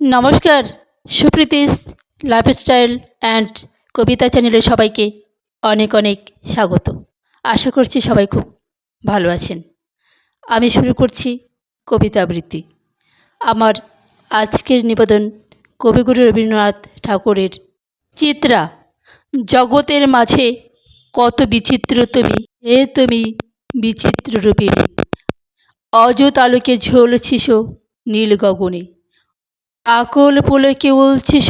নমস্কার Supriti's lifestyle and কবিতা চ্যানেলে সবাইকে অনেক অনেক স্বাগত। আশা করছি সবাই খুব ভালো আছেন। আমি শুরু করছি কবিতা আবৃত্তি। আমার আজকের নিবেদন কবিগুরু রবীন্দ্রনাথ ঠাকুরের চিত্রা, জগতের মাঝে কত বিচিত্র তুমি, এ তুমি বিচিত্র রূপিণী অযত আলোকে ঝোল ঝলছিস নীল গগনে। আকল পুলকে উলছিস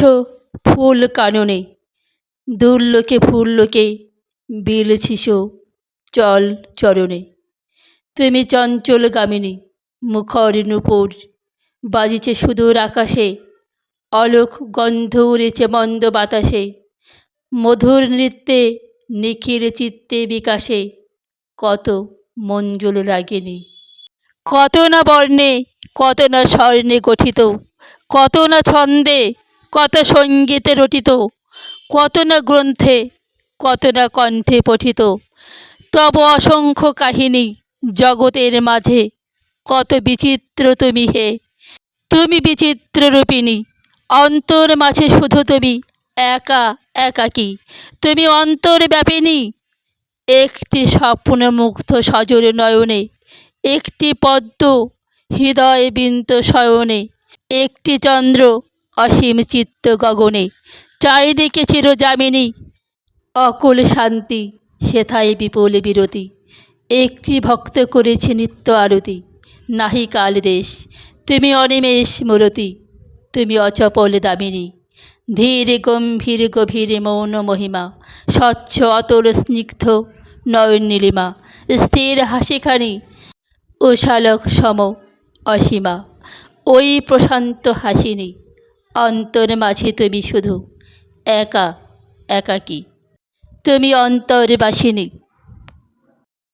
ফুল কাননে, দুর্লোকে ফুল্লোকে বিলছিস চল চরণে। তুমি চঞ্চল গামিনী, মুখর নূপুর, বাজিছে সুদূর আকাশে, অলোক গন্ধ উড়েছে মন্দ বাতাসে, মধুর নৃত্যে নিখিল চিত্তে বিকাশে, কত মঞ্জুল রাগিনী। কত না বর্ণে, কত না স্বর্ণে গঠিত কত না ছন্দে, কত সঙ্গীতে রটিত, কত না গ্রন্থে, কত না কণ্ঠে পঠিত। তব অসংখ্য কাহিনী জগতের মাঝে, কত বিচিত্র তুমি হে। তুমি বিচিত্র রূপিণী, অন্তর মাঝে শুধু তুমি, একা একাকী তুমি অন্তর ব্যাপিনী, একটি স্বপ্ন মুগ্ধ সজর নয়নে, একটি পদ্ম হৃদয় বিন্ত শয়নে একটি চন্দ্র অসীম চিত্ত গগনে, চারিদিকে চিরজামিনী। অকুল শান্তি, সেথায় বিপুল বিরতি। একটি ভক্ত করেছে নিত্য আরতি। নাহি কাল দেশ, তুমি অনিমেষ মূরতি। তুমি অচপল দামিনী। ধীর, গম্ভীর, গভীর মৌন মহিমা। স্বচ্ছ, অতল, স্নিগ্ধ, নয়ন নীলিমা। স্থির হাসিখানি উষালক সম অসীমা। ওই প্রশান্ত হাসিনি অন্তর মাঝে তুমি শুধু। একা একাকী তুমি অন্তরবাসিনী